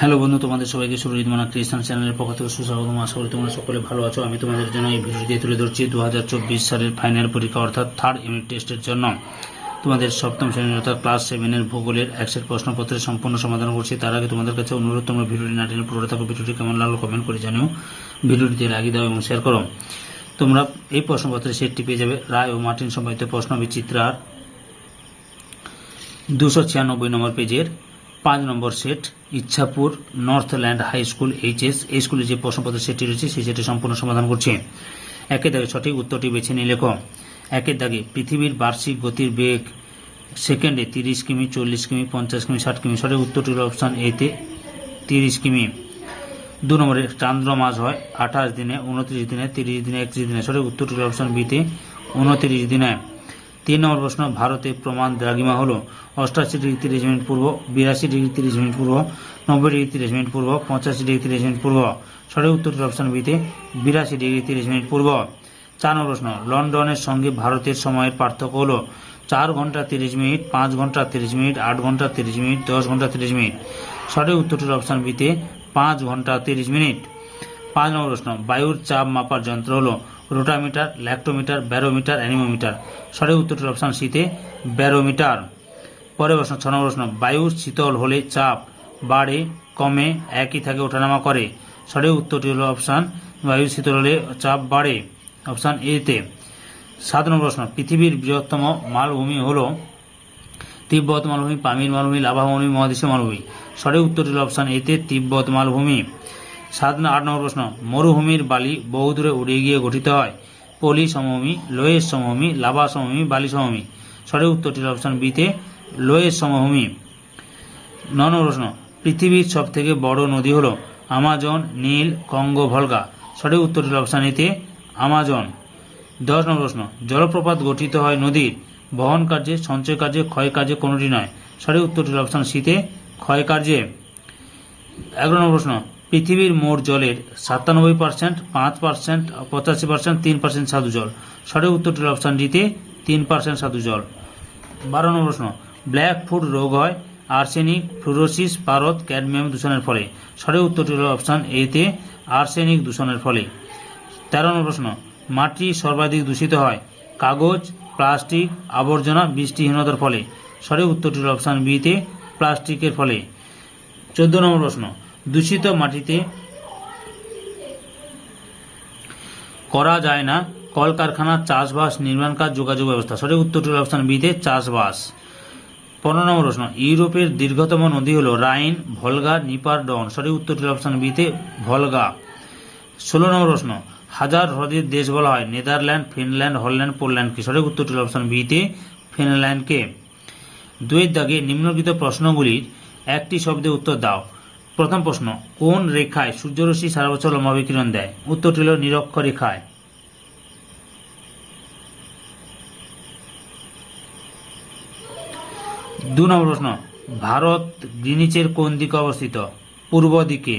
Hello বন্ধু, তোমাদের সবাইকে সুরজিৎ মানা খ্রিস্টান চ্যানেলের পক্ষ থেকে সুস্বাগতম। আশা করি তোমরা সকলে ভালো আছো। আমি তোমাদের জন্য এই ভিডিও দিয়ে তুলে ধরছি দু হাজার চব্বিশ সালের ফাইনাল পরীক্ষা, অর্থাৎ থার্ড ইউনিট টেস্টের জন্য। তোমাদের সপ্তম শ্রেণির, অর্থাৎ ক্লাস সেভেনের ভূগোলের একশের প্রশ্নপত্রের সম্পূর্ণ সমাধান করছি। তার আগে তোমাদের কাছে অনুরোধ, তোমরা ভিডিওটি না টেনে পুরোটা থাকো ভিডিওটি কেমন লাগল কমেন্ট করে জানিও। ভিডিওটিতে লাগিয়ে দাও এবং শেয়ার করো। তোমরা এই প্রশ্নপত্রের সেটটি পেয়ে যাবে। রায় ও মার্টিন সম্পাদিত প্রশ্ন বিচিত্রার দুশো ছিয়ানব্বই নম্বর পেজের পাঁচ নম্বর set, Ichhapur, Northland high school, HS. এই স্কুলে যে প্রশ্নপত্র সেটটি রয়েছে, সেই সেটি সম্পূর্ণ সমাধান করছে। একের দাগে সঠিক উত্তরটি বেছে নিয়ে লেখো একের দাগে পৃথিবীর বার্ষিক গতির বেগ সেকেন্ডে তিরিশ কিমি, চল্লিশ কিমি, পঞ্চাশ কিমি, ষাট কিমি, সঠিক উত্তরটি হল অপশান এতে তিরিশ কিমি। দু নম্বরে চান্দ্র মাস হয়, আঠাশ দিনে উনত্রিশ দিনে, তিরিশ দিনে, একত্রিশ দিনে, সঠিক উত্তরটি হল অপশান বিতে উনত্রিশ দিনে। তিন নম্বর প্রশ্ন, ভারতে প্রমাণ দ্রাঘিমা হলো। অষ্টাশি ডিগ্রি তিরিশ মিনিট পূর্ব, বিরাশি ডিগ্রি তিরিশ মিনিট পূর্ব, নব্বই ডিগ্রি তিরিশ মিনিট পূর্ব, পঁচাশি ডিগ্রি তিরিশ মিনিট পূর্ব। সঠিক উত্তরটি অপশান বিতে, বিরাশি ডিগ্রি তিরিশ মিনিট পূর্ব। চার নম্বর প্রশ্ন, লন্ডনের সঙ্গে ভারতের সময়ের পার্থক্য হলো চার ঘণ্টা তিরিশ মিনিট, পাঁচ ঘণ্টা তিরিশ মিনিট, আট ঘণ্টা তিরিশ মিনিট, দশ ঘণ্টা তিরিশ মিনিট। সঠিক উত্তরটির অপশান বিতে, পাঁচ ঘণ্টা তিরিশ মিনিট। পাঁচ নম্বর প্রশ্ন, বায়ুর চাপ মাপার যন্ত্র হলো রোটামিটার, ল্যাক্টোমিটার, ব্যারোমিটার, অ্যানিমোমিটার। সঠিক উত্তরটির অপশান সিতে ব্যারোমিটার। পরের প্রশ্ন, ছ নম্বর প্রশ্ন, বায়ু শীতল হলে চাপ বাড়ে, কমে, একই থাকে, ওঠানামা করে। সঠিক উত্তরটি হলো অপশান, বায়ু শীতল হলে চাপ বাড়ে, অপশান এতে সাত নম্বর প্রশ্ন, পৃথিবীর বৃহত্তম মালভূমি হলো তিব্বত মালভূমি, পামির মালভূমি, লাভা মালভূমি, মহাদেশীয় মালভূমি। সঠিক উত্তরটি হল অপশান এতে তিব্বত মালভূমি। সাত ন- আট নম্বর প্রশ্ন, মরুভূমির বালি বহুদূরে উড়ে গিয়ে গঠিত হয়। পলি সমভূমি লোয়েস সমভূমি, লাভা সমভূমি, বালি সমভূমি। সঠিক উত্তরটি অপশান বিতে লোয়েস সমভূমি। ন নম্বর প্রশ্ন, পৃথিবীর সব থেকে বড় নদী হলো আমাজন, নীল, কঙ্গো, ভলগা। সঠিক উত্তরটি অপশান এতে আমাজন। দশ নম্বর প্রশ্ন, জলপ্রপাত গঠিত হয় নদীর বহন কার্যে, সঞ্চয় কার্যে, ক্ষয় কার্যে কোনোটি নয়। সঠিক উত্তরটি অপশান শীতে ক্ষয় কার্যে। এগারো নম্বর প্রশ্ন পৃথিবীর মোট জলের সাতানব্বই পার্সেন্ট পাঁচ পার্সেন্ট পঁচাশি পার্সেন্ট তিন পার্সেন্ট সাধু জল। সঠিক উত্তরটি অপশান ডিতে তিন পার্সেন্ট সাধু জল। বারো নম্বর প্রশ্ন ব্ল্যাক ফুড রোগ হয় আর্সেনিক ফ্লুরোসিস পারদ ক্যাডমিয়াম দূষণের ফলে। সঠিক উত্তরটি হল অপশান এতে আর্সেনিক দূষণের ফলে। তেরো নম্বর প্রশ্ন, মাটি সর্বাধিক দূষিত হয়, কাগজ, প্লাস্টিক, আবর্জনা, বৃষ্টিহীনতার ফলে। সঠিক উত্তরটি হল অপশান বিতে প্লাস্টিকের ফলে। চোদ্দ নম্বর প্রশ্ন দূষিত মাটিতে করা যায় না। কলকারখানা, চাষবাস, নির্মাণ কাজ, যোগাযোগ ব্যবস্থা। সঠিক উত্তরটি হল অপশান বিতে চাষবাস। পনেরো নম্বর প্রশ্ন, ইউরোপের দীর্ঘতম নদী হল রাইন, ভলগা, নিপার ডন। সঠিক উত্তরটি হল অপশান বিতে ভলগা। ষোলো নম্বর প্রশ্ন, হাজার হ্রদের দেশ বলা হয়, নেদারল্যান্ড, ফিনল্যান্ড, হল্যান্ড পোল্যান্ডকে সঠিক উত্তরটি হল অপশান বিতে ফিনল্যান্ডকে। দুয়ের দাগে নিম্নলিখিত প্রশ্নগুলির একটি শব্দে উত্তর দাও। প্রথম প্রশ্ন, কোন রেখায় সূর্যরশ্মি সারা বছর লম্বা বিকিরণ দেয়? উত্তরটি হল নিরক্ষ রেখায়। দু নম্বর প্রশ্ন, ভারত গ্রিনিচের কোন দিকে অবস্থিত? পূর্ব দিকে।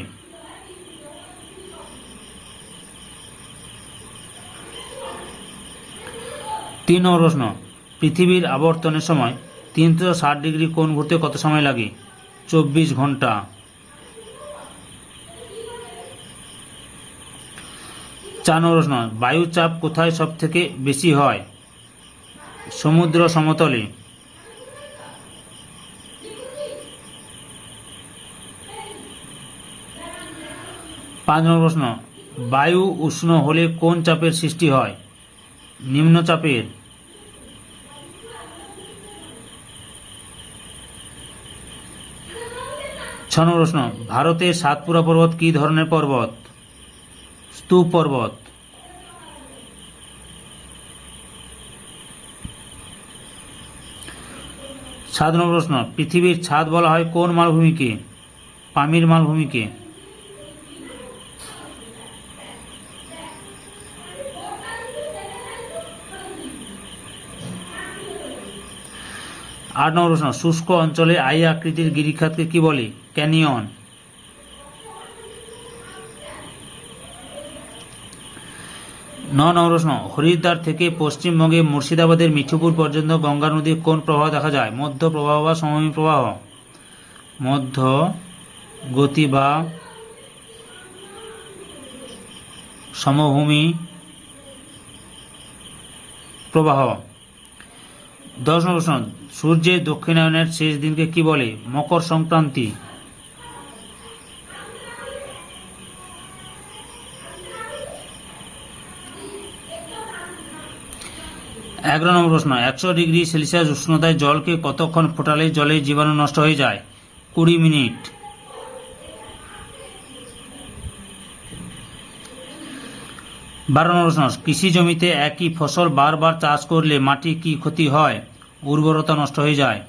তিন নম্বর প্রশ্ন, পৃথিবীর আবর্তনের সময় তিনশো ষাট ডিগ্রি কোণ ঘুরতে কত সময় লাগে? চব্বিশ ঘণ্টা। চার নম্বর প্রশ্ন বায়ুর চাপ কোথায় সব থেকে বেশি হয়? সমুদ্র সমতলে। পাঁচ নম্বর প্রশ্ন, বায়ু উষ্ণ হলে কোন চাপের সৃষ্টি হয়? নিম্নচাপের ছ নম্বর প্রশ্ন, ভারতের সাতপুরা পর্বত কী ধরনের পর্বত? স্তূপ পর্বত। সাত নম্বর প্রশ্ন, পৃথিবীর ছাদ বলা হয় কোন মালভূমিকে? পামির মালভূমিকে। আট নম্বর প্রশ্ন, শুষ্ক অঞ্চলে আই আকৃতির গিরিখাতকে কি বলে? ক্যানিয়ন। ন হরিদ্বার থেকে পশ্চিমবঙ্গে মুর্শিদাবাদের মিঠুপুর পর্যন্ত গঙ্গা নদীর কোন প্রবাহ দেখা যায়? মধ্য প্রবাহ বা সমভূমি প্রবাহ? মধ্য গতি বা সমভূমি প্রবাহ? দশ নম্বর প্রশ্ন সূর্যের দক্ষিণায়নের শেষ দিনকে কি বলে? মকর সংক্রান্তি। এগারো নম্বর প্রশ্ন, একশো ডিগ্রি সেলসিয়াস উষ্ণতায় জলকে কতক্ষণ ফোটালে জলে জীবাণু নষ্ট হয়ে যায়? কুড়ি মিনিট। বারো নম্বর প্রশ্ন, কৃষি জমিতে একই ফসল বারবার চাষ করলে মাটি কি ক্ষতি হয়? উর্বরতা নষ্ট হয়ে যায়।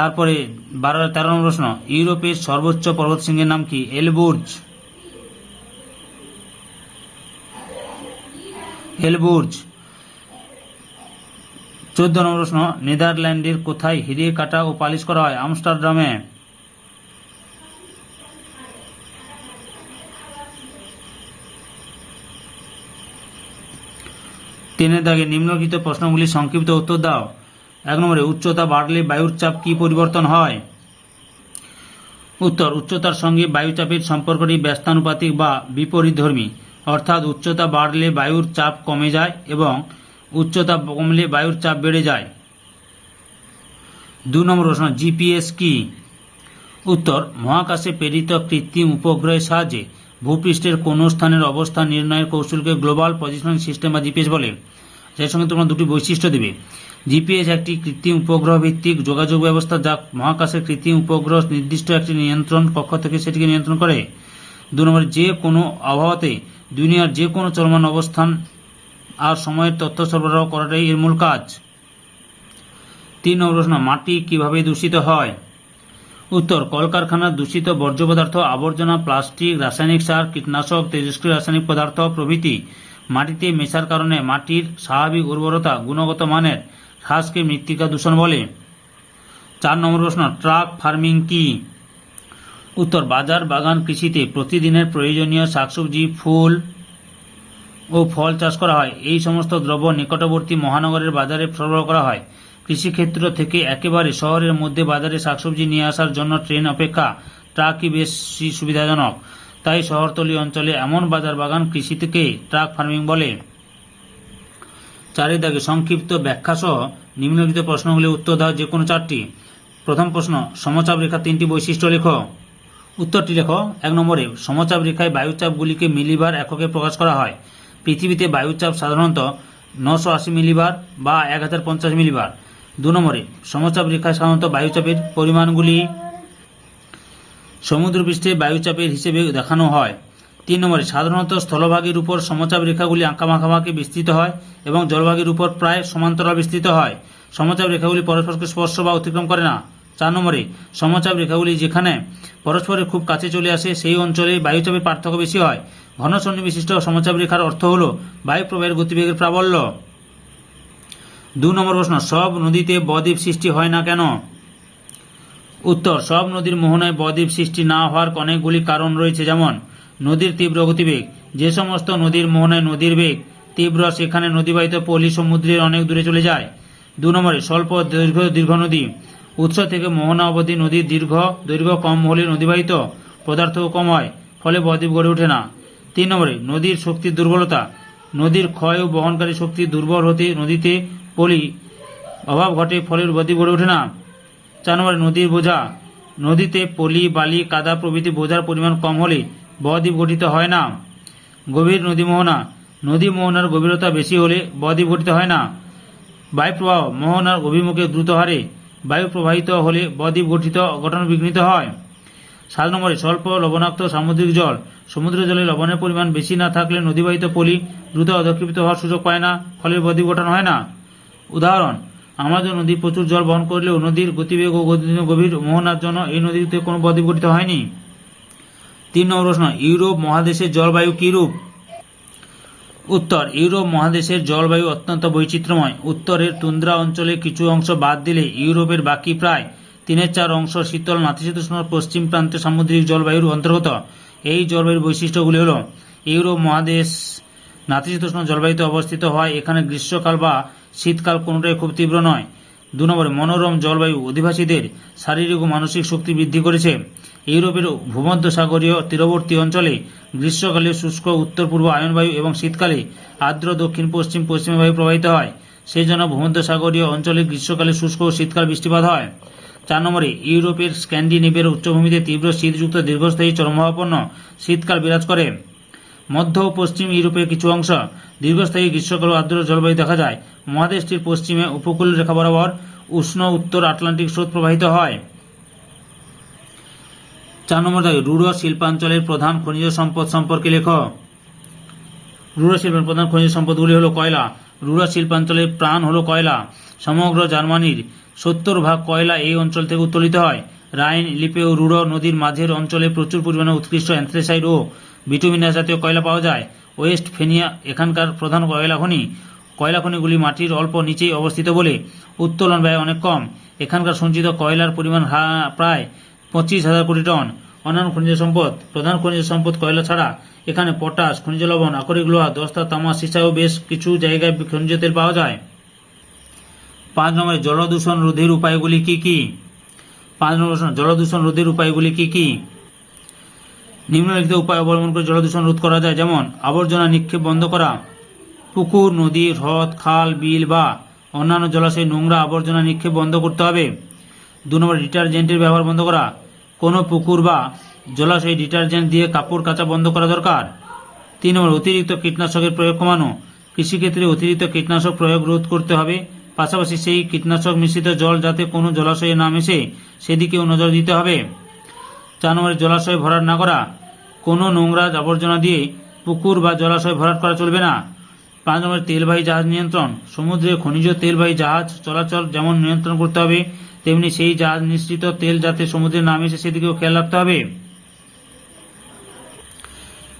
তারপরে বারো, তেরো নম্বর প্রশ্ন, ইউরোপের সর্বোচ্চ পর্বতশৃঙ্গের নাম কি? এলবুর্জ। এলবুর্জ। চোদ্দ নম্বর প্রশ্ন, নেদারল্যান্ডের কোথায় হিরে কাটা ও পালিশ করা হয়? আমস্টারডামে। তিনের দাগে নিম্নলিখিত প্রশ্নগুলি সংক্ষিপ্ত উত্তর দাও। এক নম্বরে, উচ্চতা বাড়লে বায়ুর চাপ কি পরিবর্তন হয়? উত্তর, উচ্চতার সঙ্গে বায়ুচাপের সম্পর্কটি ব্যস্তানুপাতিক বা বিপরীতধর্মী। অর্থাৎ উচ্চতা বাড়লে বায়ুর চাপ কমে যায় এবং উচ্চতা কমলে বায়ুর চাপ বেড়ে যায়। দু নম্বর প্রশ্ন, জিপিএস কি? উত্তর, মহাকাশে প্রেরিত কৃত্রিম উপগ্রহের সাহায্যে ভূপৃষ্ঠের কোনো স্থানের অবস্থান নির্ণয়ের কৌশলকে গ্লোবাল পজিশনিং সিস্টেম বা জিপিএস বলে। সেই সঙ্গে তোমরা দুটি বৈশিষ্ট্য দেবে। জিপিএস একটি কৃত্রিম উপগ্রহ ভিত্তিক যোগাযোগ ব্যবস্থা যা মহাকাশের কৃত্রিম উপগ্রহ নির্দিষ্ট একটি নিয়ন্ত্রণ কক্ষ থেকে সেটিকে নিয়ন্ত্রণ করে। দু নম্বর, যে কোনো আবহাওয়াতে দুনিয়ার যে কোনো চলমান অবস্থান আর সময়ের তথ্য সরবরাহ করাটাই এর মূল কাজ। তিন নম্বর প্রশ্ন, মাটি কীভাবে দূষিত হয়? উত্তর, কলকারখানার দূষিত বর্জ্য পদার্থ, আবর্জনা, প্লাস্টিক, রাসায়নিক সার, কীটনাশক, তেজস্ক্রিয় রাসায়নিক পদার্থ প্রভৃতি মাটিতে মেশার কারণে মাটির স্বাভাবিক উর্বরতা গুণগত মানের হ্রাসকে মৃত্তিকা দূষণ বলে। চার নম্বর প্রশ্ন, ট্রাক ফার্মিং কি? উত্তর, বাজার বাগান কৃষিতে প্রতিদিনের প্রয়োজনীয় শাকসবজি, ফুল ও ফল চাষ করা হয়। এই সমস্ত দ্রব্য নিকটবর্তী মহানগরের বাজারে সরবরাহ করা হয়। কৃষিক্ষেত্র থেকে একেবারে শহরের মধ্যে বাজারে শাকসবজি নিয়ে আসার জন্য ট্রেন অপেক্ষা, ট্রাকই বেশি সুবিধাজনক। তাই শহরতলি অঞ্চলে এমন বাজার বাগান কৃষি থেকে ট্রাক ফার্মিং বলে। চারিদাকে সংক্ষিপ্ত ব্যাখ্যা সহ নিম্নলিখিত প্রশ্নগুলি উত্তর দাও যে কোনো চারটি। প্রথম প্রশ্ন, সমচাপ রেখা তিনটি বৈশিষ্ট্য লেখ। উত্তরটি লেখ, এক নম্বরে, সমচাপ রেখায় বায়ুচাপগুলিকে মিলিবার এককে প্রকাশ করা হয়। পৃথিবীতে বায়ুচাপ সাধারণত নশো আশি মিলিবার বা এক হাজার পঞ্চাশ মিলিবার। দু নম্বরে, সমচাপ রেখায় সাধারণত বায়ুচাপের পরিমাণগুলি সমুদ্রপৃষ্ঠে বায়ুচাপের হিসেবে দেখানো হয়। তিন নম্বরে, সাধারণত স্থলভাগের উপর সমচাপ রেখাগুলি আঁকামাখামাকে বিস্তৃত হয় এবং জলভাগের উপর প্রায় সমান্তরাল বিস্তৃত হয়। সমচাপ রেখাগুলি পরস্পরকে স্পর্শ বা অতিক্রম করে না। চার নম্বরে, সমচাপ রেখাগুলি যেখানে পরস্পরের খুব কাছে চলে আসে, সেই অঞ্চলে বায়ুচাপের পার্থক্য বেশি হয়। ঘনসন্ধি বিশিষ্ট সমচাপ রেখার অর্থ হল বায়ু প্রবাহের গতিবেগের প্রাবল্য। দু নম্বর প্রশ্ন, সব নদীতে বদ্বীপ সৃষ্টি হয় না কেন? উত্তর, সব নদীর মোহনায় বদ্বীপ সৃষ্টি না হওয়ার অনেকগুলি কারণ রয়েছে। যেমন, নদীর তীব্র গতিবেগ, যে সমস্ত নদীর মোহনায় নদীর বেগ তীব্র, সেখানে নদীবাহিত পলি সমুদ্রের অনেক দূরে চলে যায়। দু নম্বরে, স্বল্প দৈর্ঘ্য দীর্ঘ নদী, উৎস থেকে মোহনা অবধি নদীর দীর্ঘ, দৈর্ঘ্য কম হলে নদীবাহিত পদার্থও কম হয়, ফলে বদ্বীপ গড়ে ওঠে না। তিন নম্বরে, নদীর শক্তির দুর্বলতা, নদীর ক্ষয় ও বহনকারী শক্তি দুর্বল হতে নদীতে পলি অভাব ঘটে, ফলে বদ্বীপ গড়ে ওঠে না। চার নদীর বোঝা। নদীতে পলি, বালি, কাদা প্রভৃতি বোঝার পরিমাণ কম হলে বদ্বীপ গঠিত হয় না। গভীর নদী মোহনা। নদী মোহনার গভীরতা বেশি হলে বদ্বীপ গঠিত হয় না। বায়ু প্রবাহ মোহনার অভিমুখে দ্রুত হারে। বায়ু প্রবাহিত হলে বদ্বীপ গঠিত গঠন বিঘ্নিত হয়। সাত নম্বরে, স্বল্প লবণাক্ত সামুদ্রিক জল। সমুদ্র জলে লবণের পরিমাণ বেশি না থাকলে নদীবাহিত পলি দ্রুত অধক্ষিপ্ত হওয়ার সুযোগ পায় না, ফলে বদ্বীপ গঠন হয় না। উদাহরণ আমাদের নদী প্রচুর জল বহন করলেও নদীর গতিবেগ ও গভীর মোহনার জন্য এই নদীতে কোনো বদ্বীপ গঠিত হয়নি। তিন নম্বর প্রশ্ন, ইউরোপ মহাদেশের জলবায়ু কিরূপ? উত্তর, ইউরোপ মহাদেশের জলবায়ু অত্যন্ত বৈচিত্র্যময়। উত্তরের তুন্দ্রা অঞ্চলে কিছু অংশ বাদ দিলে ইউরোপের বাকি প্রায় তিনের চার অংশ শীতল নাতিশীতোষ্ণ পশ্চিম প্রান্তে সামুদ্রিক জলবায়ুর অন্তর্গত। এই জলবায়ুর বৈশিষ্ট্যগুলি হল, ইউরোপ মহাদেশ নাতিশীতোষ্ণ জলবায়ুতে অবস্থিত হয়। এখানে গ্রীষ্মকাল বা শীতকাল কোনোটাই খুব তীব্র নয়। দু নম্বরে, মনোরম জলবায়ু অধিবাসীদের শারীরিক ও মানসিক শক্তি বৃদ্ধি করেছে। ইউরোপের ভূমধ্যসাগরীয় তীরবর্তী অঞ্চলে গ্রীষ্মকালে শুষ্ক উত্তর পূর্ব আয়নবায়ু এবং শীতকালে আর্দ্র দক্ষিণ পশ্চিম পশ্চিম বায়ু প্রবাহিত হয়। সেই জন্য ভূমধ্যসাগরীয় অঞ্চলে গ্রীষ্মকালে শুষ্ক ও শীতকাল বৃষ্টিপাত হয়। চার নম্বরে, ইউরোপের স্ক্যান্ডিনেভিয়ার উচ্চভূমিতে তীব্র শীতযুক্ত দীর্ঘস্থায়ী চরমভাবাপন্ন শীতকাল বিরাজ করে। মধ্য ও পশ্চিম ইউরোপের কিছু অংশ। দীর্ঘস্থায়ী গ্রীষ্মকাল আর্দ্র জলবায়ু দেখা যায়। মহাদেশটির পশ্চিমে উপকূল রেখা বরাবর উষ্ণ উত্তর আটলান্টিক স্রোত প্রবাহিত হয়। চার নম্বর দাবি শিল্পাঞ্চলের প্রধান খনিজ সম্পদ সম্পর্কে লেখ। রুড়ো শিল্পের প্রধান খনিজ সম্পদগুলি হলো কয়লা। রুড়ো শিল্পাঞ্চলের প্রাণ হলো কয়লা। সমগ্র জার্মানির সত্তর ভাগ কয়লা এই অঞ্চল থেকে উত্তোলিত হয়। রাইন লিপে ও রুড়ো নদীর মাঝের অঞ্চলে প্রচুর পরিমাণে উৎকৃষ্ট অ্যান্থ্রেসাইড ও বিটুমিনাস জাতীয় কয়লা পাওয়া যায়? ওয়েস্ট ফেনিয়া এখানকার প্রধান কয়লা খনি। কয়লা খনিগুলি মাটির অল্প নিচেই অবস্থিত বলে উত্তোলন ব্যয় অনেক কম। এখানকার সঞ্চিত কয়লার পরিমাণ প্রায় পঁচিশ হাজার কোটি টন। অন্যান্য খনিজ সম্পদ, প্রধান খনিজ সম্পদ কয়লা ছাড়া এখানে পটাশ, খনিজ লবণ, আকরিক লোহা, দস্তা তামা সীসা ও বেশ কিছু জায়গায় খনিজ তেল পাওয়া যায়। পাঁচ নম্বরে জলদূষণ রোধের উপায়গুলি কি কি? পাঁচ নম্বর জলদূষণ রোধের উপায়গুলি কি কি? নিম্নলিখিত উপায় অবলম্বন করে জলদূষণ রোধ করা যায়। যেমন, আবর্জনা নিক্ষেপ বন্ধ করা, পুকুর, নদী, হ্রদ, খাল, বিল বা অন্যান্য জলাশয়ে নোংরা আবর্জনা নিক্ষেপ বন্ধ করতে হবে। দু নম্বর, ডিটারজেন্টের ব্যবহার বন্ধ করা, কোনো পুকুর বা জলাশয়ে ডিটারজেন্ট দিয়ে কাপড় কাচা বন্ধ করা দরকার। তিন নম্বর, অতিরিক্ত কীটনাশকের প্রয়োগ কমানো, কৃষিক্ষেত্রে অতিরিক্ত কীটনাশক প্রয়োগ রোধ করতে হবে। পাশাপাশি সেই কীটনাশক মিশ্রিত জল যাতে কোনো জলাশয়ে না মেশে, সেদিকেও নজর দিতে হবে। চার জলাশয় ভরাট না করা, কোনো নোংরা আবর্জনা দিয়ে পুকুর বা জলাশয় ভরাট করা চলবে না। পাঁচ নম্বরে, তেলবাহী জাহাজ নিয়ন্ত্রণ। সমুদ্রে খনিজ তেলবাহী জাহাজ চলাচল যেমন নিয়ন্ত্রণ করতে হবে, তেমনি সেই জাহাজ নিশ্চিত তেল যাতে সমুদ্রে না এসে সেদিকেও খেয়াল রাখতে হবে।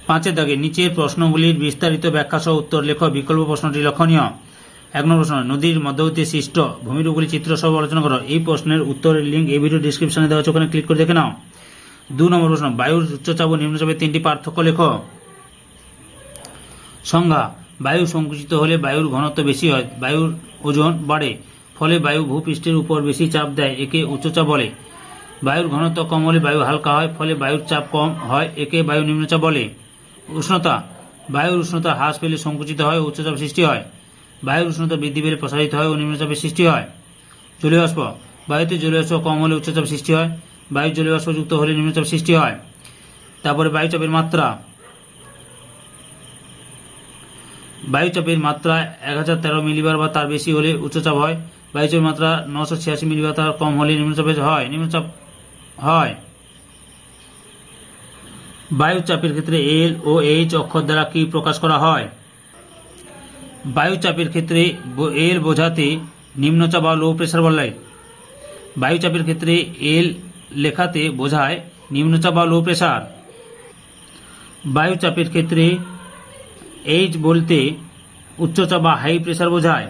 পাঁচের দাগে নিচের প্রশ্নগুলির বিস্তারিত ব্যাখ্যা সহ উত্তর লেখ, বিকল্প প্রশ্নটি লক্ষণীয়। এক নম্বর প্রশ্ন, নদীর মধ্যবর্তী সৃষ্ট ভূমিরূপগুলি চিত্র সহ আলোচনা করো। এই প্রশ্নের উত্তরের লিঙ্ক এই ভিডিও ডিসক্রিপশনে দেওয়া আছে, ওখানে ক্লিক করে দেখে নাও। দু নম্বর প্রশ্ন, বায়ুর উচ্চচাপ ও নিম্নচাপের তিনটি পার্থক্য লেখ। সংজ্ঞা, বায়ু সংকুচিত হলে বায়ুর ঘনত্ব বেশি হয়, বায়ুর ওজন বাড়ে, ফলে বায়ু ভূপৃষ্ঠের উপর বেশি চাপ দেয়, একে উচ্চচাপ বলে। বায়ুর ঘনত্ব কম হলে বায়ু হালকা হয়, ফলে বায়ুর চাপ কম হয়, একে বায়ু নিম্নচাপ বলে। উষ্ণতা, বায়ুর উষ্ণতা হ্রাস পেলে সংকুচিত হয় ও উচ্চচাপ সৃষ্টি হয়। বায়ুর উষ্ণতা বৃদ্ধি পেলে প্রসারিত হয় ও নিম্নচাপের সৃষ্টি হয়। জলীয় বাষ্প, বায়ুতে জলীয় বাষ্প কম হলে উচ্চচাপ সৃষ্টি হয় বায়ু জলীয় বাষ্প যুক্ত হলে নিম্নচাপ সৃষ্টি হয়। তারপরে বায়ুচাপের মাত্রা। বায়ুচাপের মাত্রা এক হাজার তেরো মিলিবার বা তার বেশি হলে উচ্চচাপ হয়। বায়ুচাপের মাত্রা নশো ছিয়াশি মিলিবার তার কম হলে নিম্নচাপে হয়। নিম্নচাপ হয়। বায়ুচাপের ক্ষেত্রে এল ও এইচ অক্ষর দ্বারা কি প্রকাশ করা হয়? বায়ুচাপের ক্ষেত্রে এল বোঝাতে নিম্নচাপ বা লো প্রেসার বলে। বায়ুচাপের ক্ষেত্রে এল লেখাতে বোঝায় নিম্নচাপ বা লো প্রেসার বায়ুচাপের ক্ষেত্রে এইচ বলতে উচ্চচাপ বা হাই প্রেসার বোঝায়।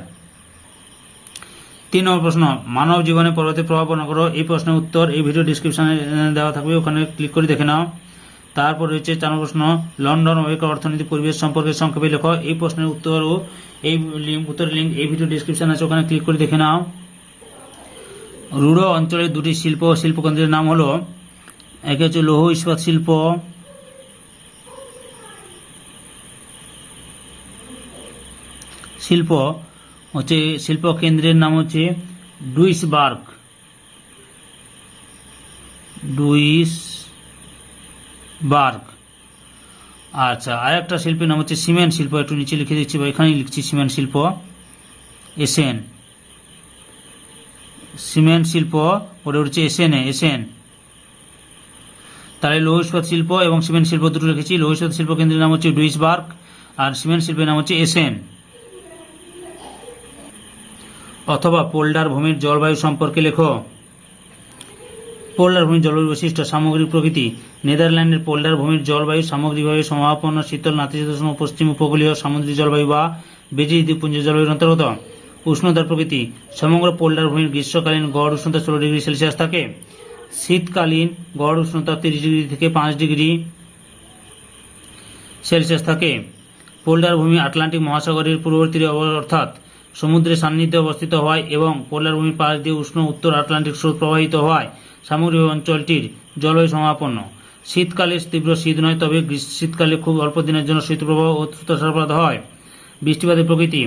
তিন নম্বর প্রশ্ন, মানব জীবনে পর্বতের প্রভাব বর্ণনা করো। এই প্রশ্নের উত্তর এই ভিডিও ডিসক্রিপশনে দেওয়া থাকবে, ওখানে ক্লিক করে দেখে নাও। তারপর রয়েছে চার প্রশ্ন, লন্ডন ওয়েক অর্থনীতি পরিবেশ সম্পর্কে সংক্ষেপে লেখো। এই প্রশ্নের উত্তর ও এই উত্তরের লিঙ্ক এই ভিডিও ডিসক্রিপশন আছে, ওখানে ক্লিক করে দেখে নাও। রুড়ো অঞ্চলের দুটি শিল্প শিল্পকেন্দ্রের নাম হলো, একে হচ্ছে লৌহ ইস্পাত শিল্প শিল্প হচ্ছে শিল্প কেন্দ্রের নাম হচ্ছে ডুইসবার্গ। ডুইস বার্গ আচ্ছা আর একটা শিল্পের নাম হচ্ছে সিমেন্ট শিল্প, একটু নিচে লিখে দিচ্ছি, বা এখানেই লিখছি সিমেন্ট শিল্প। এসএন। সিমেন্ট শিল্প, ওটা হচ্ছে এসএন এসএন তাহলে লৌহ ইস্পাত শিল্প এবং সিমেন্ট শিল্প দুটো রেখেছি। লৌহ ইস্পাত শিল্প কেন্দ্রের নাম হচ্ছে ডুইসবার্গ আর সিমেন্ট শিল্পের নাম হচ্ছে এসএন অথবা পোল্ডার ভূমির জলবায়ু সম্পর্কে লেখো। পোল্ডার ভূমির জলবায়ু বৈশিষ্ট্য, সামগ্রিক প্রকৃতি। নেদারল্যান্ডের পোল্ডার ভূমির জলবায়ু সামগ্রিকভাবে সমাপন্ন শীতল নাতিশীতোষ্ণ পশ্চিম উপকূলীয় সামুদ্রিক জলবায়ু বা ব্রিটিশ দ্বীপপুঞ্জের জলবায়ুর অন্তর্গত। উষ্ণতার প্রকৃতি সমগ্র পোল্ডার ভূমির গ্রীষ্মকালীন গড় উষ্ণতা ষোলো ডিগ্রি সেলসিয়াস থাকে। শীতকালীন গড় উষ্ণতা তিরিশ ডিগ্রি থেকে পাঁচ ডিগ্রি সেলসিয়াস থাকে। পোল্ডার ভূমি আটলান্টিক মহাসাগরের পূর্ববর্তী অর্থাৎ সমুদ্রের সান্নিধ্যে অবস্থিত হয় এবং পোলার ভূমির পাশ দিয়ে উষ্ণ উত্তর আটলান্টিক স্রোত প্রবাহিত হয় সামগ্রিক অঞ্চলটির জলবায়ু সমাপন্ন। শীতকালে তীব্র শীত নয়, তবে শীতকালে খুব অল্প দিনের জন্য শীতপ্রবাহ ও সরবরাহ হয়। বৃষ্টিপাতের প্রকৃতি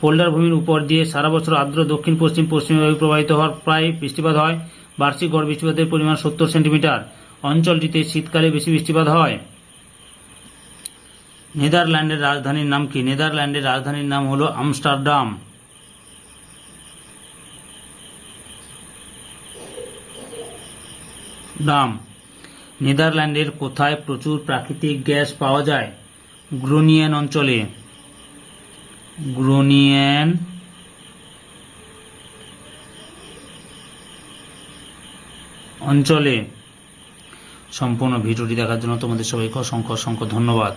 পোল্ডার ভূমির উপর দিয়ে সারা বছর আর্দ্র দক্ষিণ, পশ্চিম পশ্চিম বায়ু প্রবাহিত হওয়ার প্রায় বৃষ্টিপাত হয়। বার্ষিক গড় বৃষ্টিপাতের পরিমাণ সত্তর সেন্টিমিটার। অঞ্চলটিতে শীতকালে বেশি বৃষ্টিপাত হয়। নেদারল্যান্ডের রাজধানীর নাম কি? নেদারল্যান্ডের রাজধানীর নাম হলো আমস্টারডাম। ডাম নেদারল্যান্ডের কোথায় প্রচুর প্রাকৃতিক গ্যাস পাওয়া যায়? গ্রোনিয়ান অঞ্চলে। গ্রোনিয়ান অঞ্চলে সম্পূর্ণ ভিডিওটি দেখার জন্য তোমাদের সবাইকে অসংখ্য অসংখ্য ধন্যবাদ।